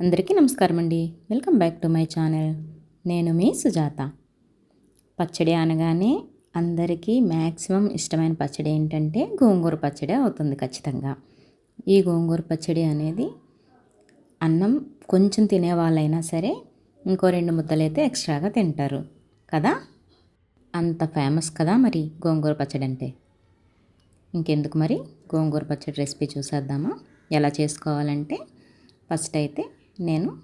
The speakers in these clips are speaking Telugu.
అందరికీ నమస్కారం అండి welcome back to my channel. నేను మీ సుజాత. పచ్చడి అనగానే అందరికీ మ్యాక్సిమం ఇష్టమైన పచ్చడి ఏంటంటే గోంగూర పచ్చడి అవుతుంది ఖచ్చితంగా. ఈ గోంగూర పచ్చడి అనేది అన్నం కొంచెం తినే వాళ్ళైనా సరే ఇంకో రెండు ముద్దలైతే ఎక్స్ట్రాగా తింటారు. కదా? అంత ఫేమస్ కదా మరి గోంగూర పచ్చడి అంటే? ఇంకెందుకు మరి గోంగూర పచ్చడి రెసిపీ చూసేద్దామా? ఎలా చేసుకోవాలంటే ఫస్ట్ అయితే నేను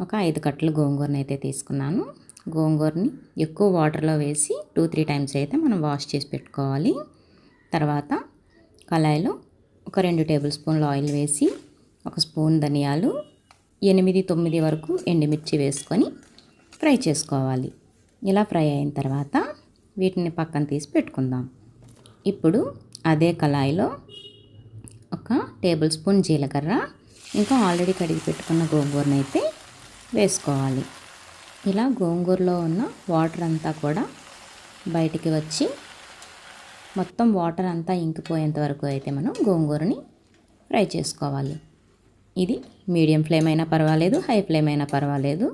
ఒక ఐదు కట్టలు గోంగూరని అయితే తీసుకున్నాను. గోంగూరని ఎక్కువ వాటర్లో వేసి టూ త్రీ టైమ్స్ అయితే మనం వాష్ చేసి పెట్టుకోవాలి. తర్వాత కళాయిలో ఒక రెండు టేబుల్ స్పూన్లు ఆయిల్ వేసి ఒక స్పూన్ ధనియాలు ఎనిమిది తొమ్మిది వరకు ఎండుమిర్చి వేసుకొని ఫ్రై చేసుకోవాలి. ఇలా ఫ్రై అయిన తర్వాత వీటిని పక్కన తీసి పెట్టుకుందాం. ఇప్పుడు అదే కళాయిలో ఒక టేబుల్ స్పూన్ జీలకర్ర ఇంకా ఆల్రెడీ కడిగి పెట్టుకున్న గోంగూరను అయితే వేసుకోవాలి. ఇలా గోంగూరలో ఉన్న వాటర్ అంతా కూడా బయటికి వచ్చి మొత్తం వాటర్ అంతా ఇంకిపోయేంత వరకు అయితే మనం గోంగూరని ఫ్రై చేసుకోవాలి. ఇది మీడియం ఫ్లేమ్ అయినా పర్వాలేదు హై ఫ్లేమ్ అయినా పర్వాలేదు.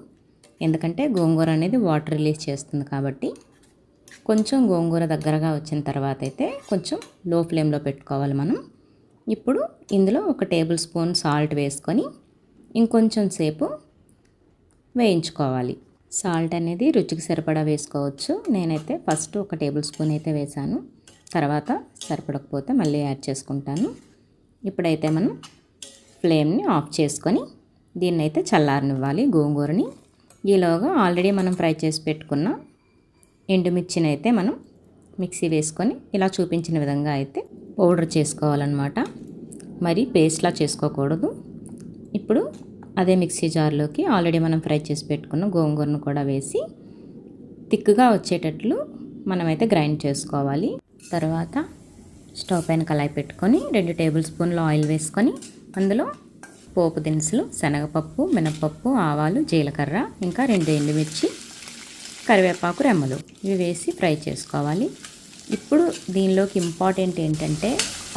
ఎందుకంటే గోంగూర అనేది వాటర్ రిలీజ్ చేస్తుంది కాబట్టి కొంచెం గోంగూర దగ్గరగా వచ్చిన తర్వాత అయితే కొంచెం లో ఫ్లేమ్లో పెట్టుకోవాలి మనం. ఇప్పుడు ఇందులో ఒక టేబుల్ స్పూన్ సాల్ట్ వేసుకొని ఇంకొంచెం సేపు వేయించుకోవాలి. సాల్ట్ అనేది రుచికి సరిపడా వేసుకోవచ్చు. నేనైతే ఫస్ట్ ఒక టేబుల్ స్పూన్ అయితే వేసాను తర్వాత సరిపడకపోతే మళ్ళీ యాడ్ చేసుకుంటాను. ఇప్పుడైతే మనం ఫ్లేమ్ని ఆఫ్ చేసుకొని దీన్ని అయితే చల్లారనివ్వాలి గోంగూరని. ఈలోగా ఆల్రెడీ మనం ఫ్రై చేసి పెట్టుకున్న ఎండుమిర్చిని అయితే మనం మిక్సీ వేసుకొని ఇలా చూపించిన విధంగా అయితే పౌడర్ చేసుకోవాలన్నమాట. మరి పేస్ట్లా చేసుకోకూడదు. ఇప్పుడు అదే మిక్సీ జార్లోకి ఆల్రెడీ మనం ఫ్రై చేసి పెట్టుకున్న గోంగూరను కూడా వేసి థిక్గా వచ్చేటట్లు మనమైతే గ్రైండ్ చేసుకోవాలి. తర్వాత స్టవ్ పైన కళాయి పెట్టుకొని రెండు టేబుల్ స్పూన్లు ఆయిల్ వేసుకొని అందులో పోపు దినుసులు శనగపప్పు మినపప్పు ఆవాలు జీలకర్ర ఇంకా రెండు ఎండుమిర్చి కరివేపాకు రెమ్మలు. ఇవి వేసి ఫ్రై చేసుకోవాలి. ఇప్పుడు దీనిలోకి ఇంపార్టెంట్ ఏంటంటే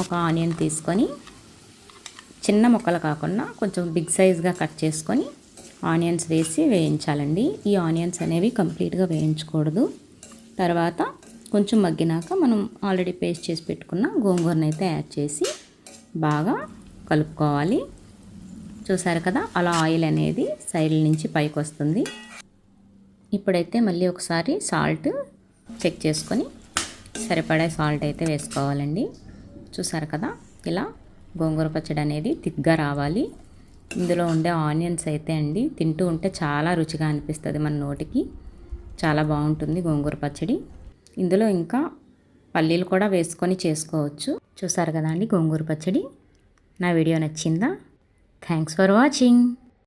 ఒక ఆనియన్ తీసుకొని చిన్న ముక్కలు కాకుండా కొంచెం బిగ్ సైజ్గా కట్ చేసుకొని ఆనియన్స్ వేసి వేయించాలండి. ఈ ఆనియన్స్ అనేవి కంప్లీట్గా వేయించకూడదు. తర్వాత కొంచెం మగ్గినాక మనం ఆల్రెడీ పేస్ట్ చేసి పెట్టుకున్న గోంగూరను అయితే యాడ్ చేసి బాగా కలుపుకోవాలి. చూసారు కదా అలా ఆయిల్ అనేది సైడ్ నుంచి పైకి వస్తుంది. ఇప్పుడైతే మళ్ళీ ఒకసారి సాల్ట్ చెక్ చేసుకొని సరిపడే సాల్ట్ అయితే వేసుకోవాలండి. చూసారు కదా? ఇలా గోంగూర పచ్చడి అనేది థిక్గా రావాలి. ఇందులో ఉండే ఆనియన్స్ అయితే అండి తింటూ ఉంటే చాలా రుచిగా అనిపిస్తుంది మన నోటికి. చాలా బాగుంటుంది గోంగూర పచ్చడి. ఇందులో ఇంకా పల్లీలు కూడా వేసుకొని చేసుకోవచ్చు. చూసారు కదా అండి గోంగూర పచ్చడి? నా వీడియో నచ్చిందా? Thanks for watching.